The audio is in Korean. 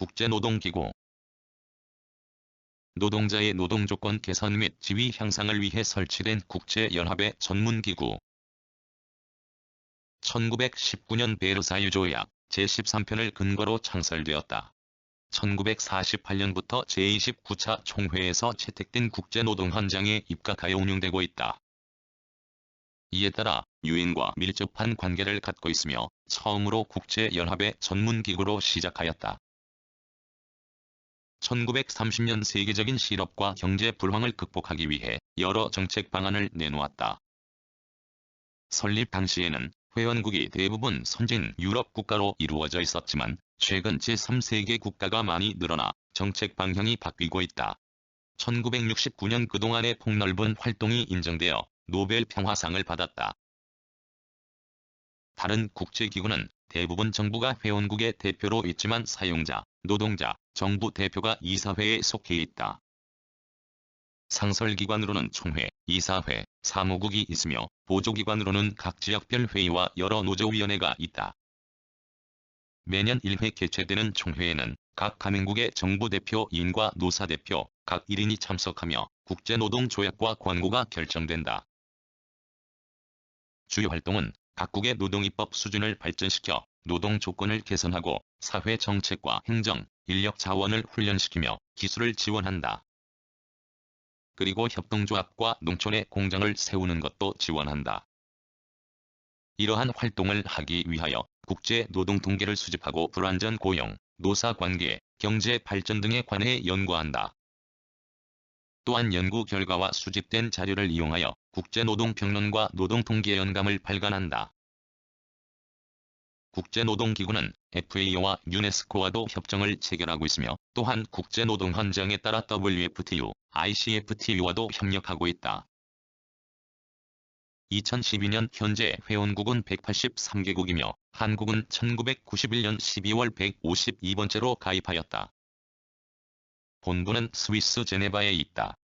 국제노동기구 노동자의 노동조건 개선 및 지위 향상을 위해 설치된 국제연합의 전문기구 1919년 베르사유 조약 제13편을 근거로 창설되었다. 1948년부터 제29차 총회에서 채택된 국제노동헌장에 입각하여 운영되고 있다. 이에 따라 유엔과 밀접한 관계를 갖고 있으며 처음으로 국제연합의 전문기구로 시작하였다. 1930년 세계적인 실업과 경제 불황을 극복하기 위해 여러 정책 방안을 내놓았다. 설립 당시에는 회원국이 대부분 선진 유럽 국가로 이루어져 있었지만 최근 제3세계 국가가 많이 늘어나 정책 방향이 바뀌고 있다. 1969년 그동안의 폭넓은 활동이 인정되어 노벨 평화상을 받았다. 다른 국제기구는 대부분 정부가 회원국의 대표로 있지만 사용자, 노동자, 정부 대표가 이사회에 속해 있다. 상설기관으로는 총회, 이사회, 사무국이 있으며 보조기관으로는 각 지역별 회의와 여러 노조위원회가 있다. 매년 1회 개최되는 총회에는 각 가맹국의 정부 대표인과 노사 대표, 각 1인이 참석하며 국제노동조약과 권고가 결정된다. 주요 활동은 각국의 노동입법 수준을 발전시켜 노동 조건을 개선하고 사회 정책과 행정, 인력 자원을 훈련시키며 기술을 지원한다. 그리고 협동조합과 농촌의 공장을 세우는 것도 지원한다. 이러한 활동을 하기 위하여 국제 노동 통계를 수집하고 불완전 고용, 노사 관계, 경제 발전 등에 관해 연구한다. 또한 연구 결과와 수집된 자료를 이용하여 국제노동평론과 노동통계연감을 발간한다. 국제노동기구는 FAO와 유네스코와도 협정을 체결하고 있으며 또한 국제노동헌장에 따라 WFTU, ICFTU와도 협력하고 있다. 2012년 현재 회원국은 183개국이며 한국은 1991년 12월 152번째로 가입하였다. 본부는 스위스 제네바에 있다.